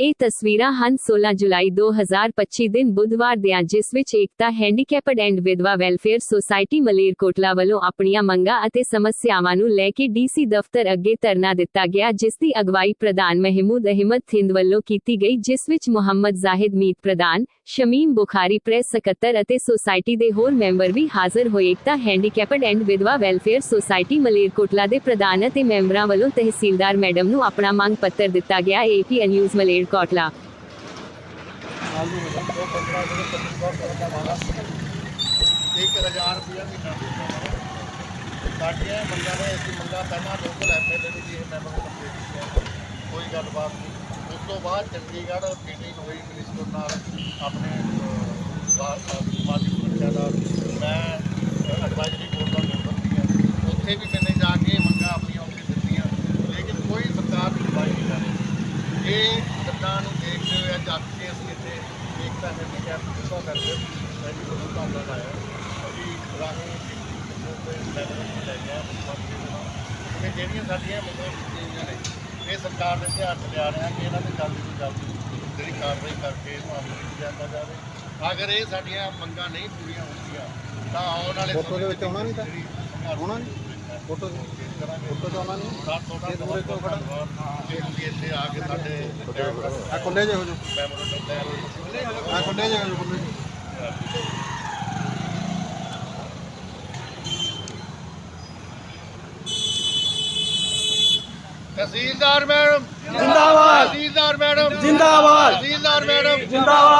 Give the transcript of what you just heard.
ਇਹ ਤਸਵੀਰਾਂ ਹਨ 16 ਜੁਲਾਈ 2025 ਦਿਨ ਬੁੱਧਵਾਰ ਦੀਆਂ, ਜਿਸ ਵਿੱਚ ਏਕਤਾ, ਹੈਂਡੀਕੈਪਡ ਐਂਡ ਵਿਧਵਾ ਵੈਲਫੇਅਰ ਸੁਸਾਇਟੀ ਮਲੇਰਕੋਟਲਾ ਵੱਲੋਂ ਆਪਣੀਆਂ ਮੰਗਾਂ ਅਤੇ ਸਮੱਸਿਆਵਾਂ ਨੂੰ ਲੈ ਕੇ ਡੀਸੀ ਦਫ਼ਤਰ ਅੱਗੇ ਧਰਨਾ ਦਿੱਤਾ ਗਿਆ, ਜਿਸ ਦੀ ਅਗਵਾਈ ਪ੍ਰਧਾਨ ਮਹਿਮੂਦ ਅਹਿਮਦ ਥਿੰਦ ਵੱਲੋਂ ਕੀਤੀ ਗਈ, ਜਿਸ ਵਿੱਚ ਮੁਹੰਮਦ ਜ਼ਾਹਿਦ ਮੀਤ ਪ੍ਰਧਾਨ, ਸ਼ਮੀਮ ਬੁਖਾਰੀ ਪ੍ਰੈਸ ਸਕੱਤਰ ਅਤੇ ਸੁਸਾਇਟੀ ਦੇ ਹੋਰ ਮੈਂਬਰ ਵੀ ਹਾਜ਼ਰ ਹੋਏ। ਏਕਤਾ, ਹੈਂਡੀਕੈਪਡ ਐਂਡ ਵਿਧਵਾ ਵੈਲਫੇਅਰ ਸੁਸਾਇਟੀ ਮਲੇਰਕੋਟਲਾ ਦੇ ਪ੍ਰਧਾਨ ਅਤੇ ਮੈਂਬਰਾਂ ਵੱਲੋਂ ਤਹਿਸੀਲਦਾਰ ਮੈਡਮ ਨੂੰ ਆਪਣਾ ਮੰਗ ਪੱਤਰ ਦਿੱਤਾ ਗਿਆ। ਏਪੀ ਨਿਊਜ਼ ਮਲੇਰਕੋਟਲਾ ਇੱਕ ਹਜ਼ਾਰ ਰੁਪਇਆ ਮਹੀਨਾ ਸਾਡੀਆਂ ਮੰਗਾਂ ਨੇ ਅਸੀਂ ਮੰਗਾਂ ਪਹਿਲਾਂ ਲੋਕਲ ਐਮਐਲਏ ਨੂੰ ਜੀ ਮੈਂਬਰ ਨੂੰ ਦੇ ਦਿੱਤੀਆਂ ਕੋਈ ਗੱਲਬਾਤ ਨਹੀਂ ਉਸ ਤੋਂ ਬਾਅਦ ਚੰਡੀਗੜ੍ਹ ਮੀਟਿੰਗ ਹੋਈ ਮਿਨਿਸਟਰ ਨਾਲ ਆਪਣੇ ਅਹ, ਬਾ- ਅਹ, ਸਮਾਜਿਕ ਸੁਰੱਖਿਆ ਦਾ ਮੈਂ ਐਡਵਾਈਜ਼ਰੀ ਬੋਰਡ ਦਾ ਮੈਂਬਰ ਸੀ ਹਾਂ। ਉੱਥੇ ਵੀ ਮੈंने ਜਾ ਕੇ ਮੰਗਾਂ ਆਪਣੀਆਂ ਉੱਥੇ ਦਿੱਤੀਆਂ ਲੇਕਿਨ ਕੋਈ ਸਰਕਾਰ ਦੀ ਸੁਣਵਾਈ ਨਹੀਂ ਕਰ ਰਹੀ ਇਹ ਗੱਲਾਂ ਨੂੰ ਦੇਖਦੇ ਹੋਏ ਅੱਜ ਅੱਜ ਕੇ ਅਸੀਂ ਇੱਥੇ ਏਕਤਾ ਹੈਂਡੀਕੈਪ ਪੂਰਾ ਕਰਦੇ ਸਾਡੀ ਬਹੁਤ ਧੰਨਵਾਦ ਆਇਆ ਅਸੀਂ ਰਾਹੀਂ ਤੇ ਲੈਵਲ ਤੇ ਲੈ ਗਿਆ ਕਿ ਜਿਹੜੀਆਂ ਸਾਡੀਆਂ ਮੰਗਾਂ ਕੀਤੀਆਂ ਨੇ ਇਹ ਸਰਕਾਰ ਦੇ ਧਿਆਨ 'ਚ ਲਿਆ ਰਿਹਾ ਕਿ ਇਹਨਾਂ ਤੇ ਜਲਦੀ ਤੋਂ ਜਲਦੀ ਜਿਹੜੀ ਕਾਰਵਾਈ ਕਰਕੇ ਅਮਲ ਵਿੱਚ ਜਾਵੇ ਅਗਰ ਇਹ ਸਾਡੀਆਂ ਮੰਗਾਂ ਨਹੀਂ ਪੂਰੀਆਂ ਹੁੰਦੀਆਂ ਤਾਂ ਆਉਣ ਵਾਲੇ ਦੇ ਵਿੱਚ ਆਉਣਾ ਨਹੀਂ ਤਾਂ? ਆਉਣਾ ਨਹੀਂ? ਫੋਟੋ ਫੋਟੋ ਤੋਂ ਤੁਹਾਡਾ ਬਹੁਤ ਬਹੁਤ ਧੰਨਵਾਦ ਕਿ ਤੁਸੀਂ ਇੱਥੇ ਆ ਕੇ ਸਾਡੇ ਆ ਖੁੱਲੇ ਜੇ ਹੋ ਜੋ ਆ ਖੁੱਲੇ ਜੇ ਹੋ ਜੋ ਖੁੱਲੇ। ਤਹਿਸੀਲਦਾਰ ਮੈਡਮ। ਜਿੰਦਾਬਾਦ। ਤਹਿਸੀਲਦਾਰ ਮੈਡਮ। ਜਿੰਦਾਬਾਦ। ਤਹਿਸੀਲਦਾਰ ਮੈਡਮ। ਜਿੰਦਾਬਾਦ।